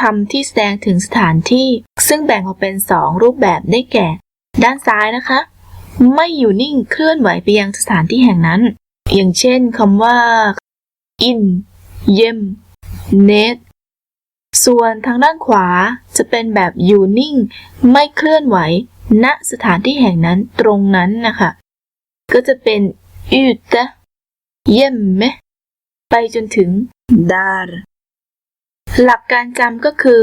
คำที่แสดงถึงสถานที่ ซึ่งแบ่งออกเป็นสองรูปแบบได้แก่ ด้านซ้ายนะคะ ไม่อยู่นิ่งเคลื่อนไหวไปยังสถานที่แห่งนั้น อย่างเช่นคำว่า in เยม net ส่วนทางด้านขวาจะเป็นแบบอยู่นิ่ง ไม่เคลื่อนไหว ณสถานที่แห่งนั้นตรงนั้นนะคะ ก็จะเป็น ute เยี่ยมไหมไปจนถึง dar หลักการจำก็คือ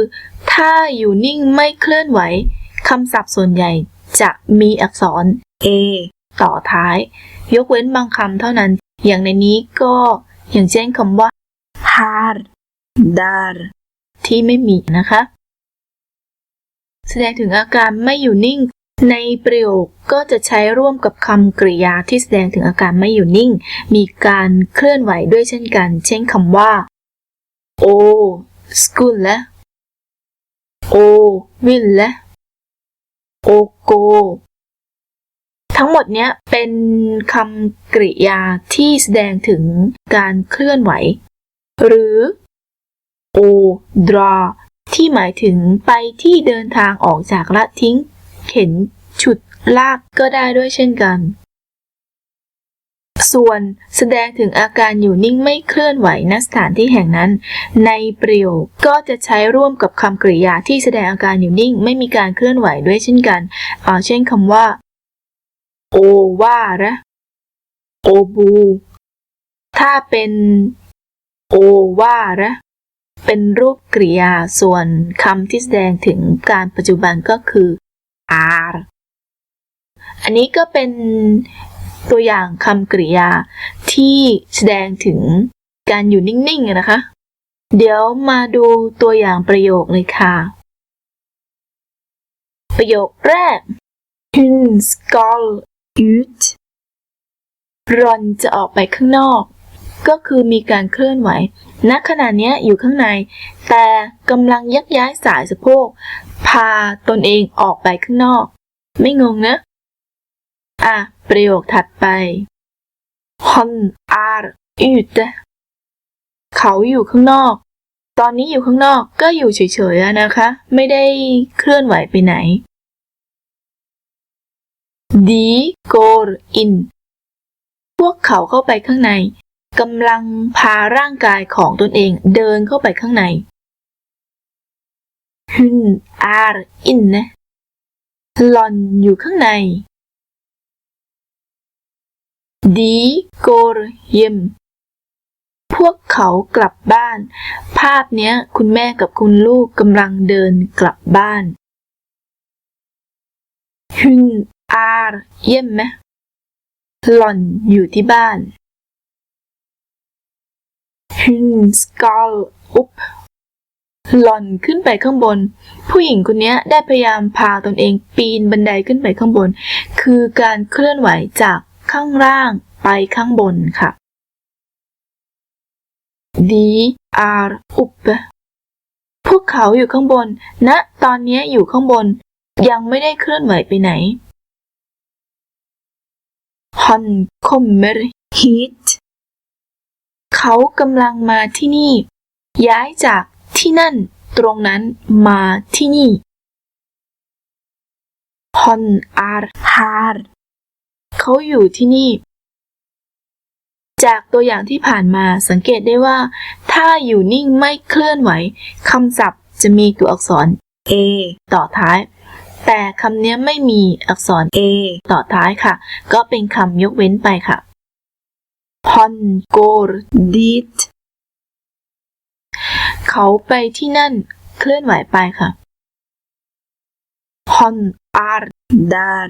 ถ้าอยู่นิ่งไม่เคลื่อนไหวคำศัพท์ส่วนใหญ่จะมีอักษร a ต่อท้าย ยกเว้นบางคำเท่านั้น อย่างในนี้ก็อย่างเช่นคำว่า har dar ที่ไม่มีนะคะ แสดงถึงอาการไม่อยู่นิ่ง ในประโยคก็จะใช้ร่วมกับคำกริยาที่แสดงถึงอาการไม่อยู่นิ่ง มีการเคลื่อนไหวด้วยเช่นกัน เช่นคำว่าโอสกุลและโอวินและโอโก ทั้งหมดเนี้ยเป็นคำกริยาที่แสดงถึงการเคลื่อนไหว หรือโอดราที่หมายถึงไปที่เดินทางออกจากละทิ้ง เข็น ฉุดลากก็ได้ด้วยเช่นกัน ส่วนแสดงถึงอาการอยู่นิ่งไม่เคลื่อนไหวณสถานที่แห่งนั้น ในประโยคก็จะใช้ร่วมกับคำกริยาที่แสดงอาการอยู่นิ่งไม่มีการเคลื่อนไหวด้วยเช่นกันอ่าเช่นคำว่า โอว่าระโอบู ถ้าเป็น โอว่าระเป็นรูปกริยาส่วนคำที่แสดงถึงการปัจจุบันก็คือ are อันนี้ก็เป็น ตัวอย่างคำกริยาที่แสดงถึงการอยู่นิ่งๆนะคะ เดี๋ยวมาดูตัวอย่างประโยคเลยค่ะ ประโยคแรก Hun skal ut รอนจะออกไปข้างนอก ก็คือมีการเคลื่อนไหวณขณะนี้อยู่ข้างใน แต่กำลังยักย้ายสายสะโพก พาตนเองออกไปข้างนอก ไม่งงนะ อะ ประโยคถัดไป Han er ute เขาอยู่ข้างนอก ตอนนี้อยู่ข้างนอกก็อยู่เฉยๆนะคะ ไม่ได้เคลื่อนไหวไปไหน De går in พวกเขาเข้าไปข้างในกำลังพาร่างกายของตนเองเดินเข้าไปข้างใน Hun er inne หลอนอยู่ข้างใน De går hjem พวกเขากลับบ้าน ภาพเนี้ย คุณแม่กับคุณลูกกำลังเดินกลับบ้าน Hun er hjemme หมหล่อนอยู่ที่บ้าน Hun skal up หล่อนขึ้นไปข้างบน ผู้หญิงคนนี้ได้พยายามพาตนเองปีนบันไดขึ้นไปข้างบน คือการเคลื่อนไหวจาก ข้างล่างไปข้างบนค่ะ De er oppe พวกเขาอยู่ข้างบนณตอนนี้อยู่ข้างบน ยังไม่ได้เคลื่อนไหวไปไหน Han kommer hit เขากำลังมาที่นี่ ย้ายจากที่นั่นตรงนั้นมาที่นี่ Han er her เขาอยู่ที่นี่ จากตัวอย่างที่ผ่านมาสังเกตได้ว่า ถ้าอยู่นิ่งไม่เคลื่อนไหวคำศัพท์จะมีตัวอักษร a ต่อท้าย แต่คำนี้ไม่มีอักษร a ต่อท้ายค่ะ ก็เป็นคำยกเว้นไปค่ะ Han går dit เขาไปที่นั่นเคลื่อนไหวไปค่ะ Han er der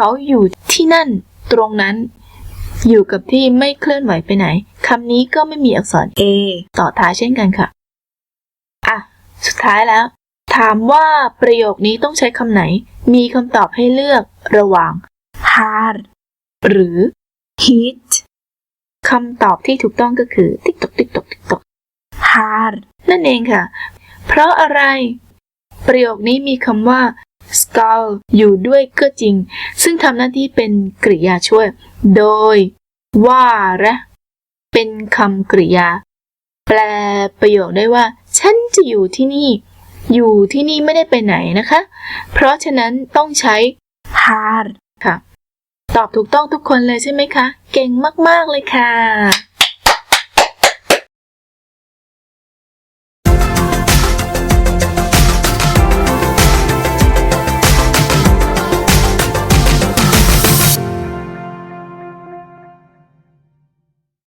เขาอยู่ที่นั่น ตรงนั้น อยู่กับที่ไม่เคลื่อนไหวไปไหนคำนี้ก็ไม่มีอักษร a ต่อท้ายเช่นกันค่ะ อะ สุดท้ายแล้ว ถามว่าประโยคนี้ต้องใช้คำไหน มีคำตอบให้เลือกระหว่าง hard หรือ heat คำตอบที่ถูกต้องก็คือติ๊กตกติ๊กตกติ๊กตก hard นั่นเองค่ะ เพราะอะไร ประโยคนี้มีคำว่า skull อยู่ด้วยก็จริง ซึ่งทำหน้าที่เป็นกริยาช่วย โดย ว่าระเป็นคำกริยา แปลประโยคได้ว่า ฉันจะอยู่ที่นี่ อยู่ที่นี่ไม่ได้ไปไหนนะคะ เพราะฉะนั้นต้องใช้ har ค่ะ ตอบถูกต้องทุกคนเลยใช่ไหมคะ เก่งมาก ๆ เลยค่ะ